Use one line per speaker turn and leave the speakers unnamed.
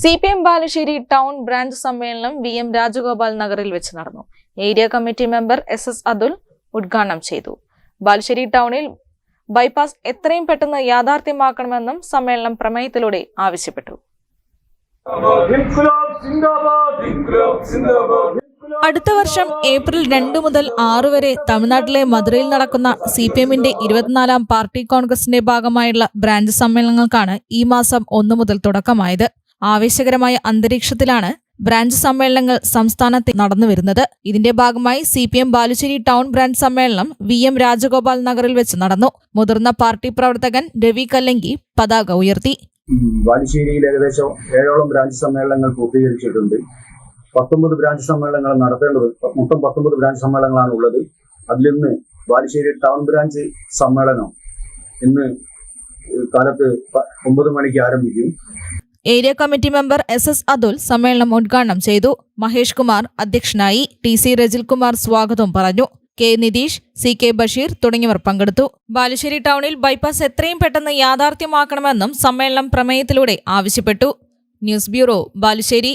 C P M Balussery town branch സമ്മേളനം V M Rajagopal നഗറിൽ വെച്ച് നടന്നു. Area committee member S S Athul ഉദ്ഘാടനം ചെയ്തു. ബാലുശ്ശേരി ടൗണിൽ ബൈപ്പാസ് എത്രയും പെട്ടെന്ന് യാഥാർത്ഥ്യമാക്കണമെന്നും സമ്മേളനം പ്രമേയത്തിലൂടെ ആവശ്യപ്പെട്ടു. അടുത്ത വർഷം ഏപ്രിൽ രണ്ട് മുതൽ ആറ് വരെ തമിഴ്നാട്ടിലെ മധുരയിൽ നടക്കുന്ന സി പി എമ്മിന്റെ ഇരുപത്തിനാലാം പാർട്ടി കോൺഗ്രസിന്റെ ഭാഗമായുള്ള ബ്രാഞ്ച് സമ്മേളനങ്ങൾക്കാണ് ഈ മാസം ഒന്നു മുതൽ തുടക്കമായത്. ആവേശകരമായ അന്തരീക്ഷത്തിലാണ് ബ്രാഞ്ച് സമ്മേളനങ്ങൾ സംസ്ഥാനത്ത് നടന്നുവരുന്നത് ഇതിന്റെ ഭാഗമായി C P M Balussery town branch സമ്മേളനം വി എം രാജഗോപാൽ നഗറിൽ വെച്ച് നടന്നു. മുതിർന്ന പാർട്ടി പ്രവർത്തകൻ രവി കല്ലങ്കി പതാക ഉയർത്തി.
ബാലുശ്ശേരിയിൽ ഏകദേശം ഏഴോളം ബ്രാഞ്ച് സമ്മേളനങ്ങൾ പൂർത്തീകരിച്ചിട്ടുണ്ട്. പത്തൊമ്പത് ബ്രാഞ്ച് സമ്മേളനങ്ങൾ നടത്തേണ്ടത് മൊത്തം പത്തൊമ്പത് ബ്രാഞ്ച് സമ്മേളനങ്ങളാണ് ഉള്ളത്. അതിലിന്ന് ബാലുശ്ശേരി ടൗൺ ബ്രാഞ്ച് സമ്മേളനം ഇന്ന് കാലത്ത് ഒമ്പത് മണിക്ക് ആരംഭിക്കും.
Area committee member S S Athul സമ്മേളനം ഉദ്ഘാടനം ചെയ്തു. മഹേഷ് കുമാർ അധ്യക്ഷനായി ടി സി രജിൽകുമാർ സ്വാഗതം പറഞ്ഞു. K Nitheesh C K Basheer തുടങ്ങിയവർ പങ്കെടുത്തു. ബാലുശ്ശേരി ടൗണിൽ ബൈപ്പാസ് എത്രയും പെട്ടെന്ന് യാഥാർത്ഥ്യമാക്കണമെന്നും സമ്മേളനം പ്രമേയത്തിലൂടെ ആവശ്യപ്പെട്ടു. News bureau Balussery.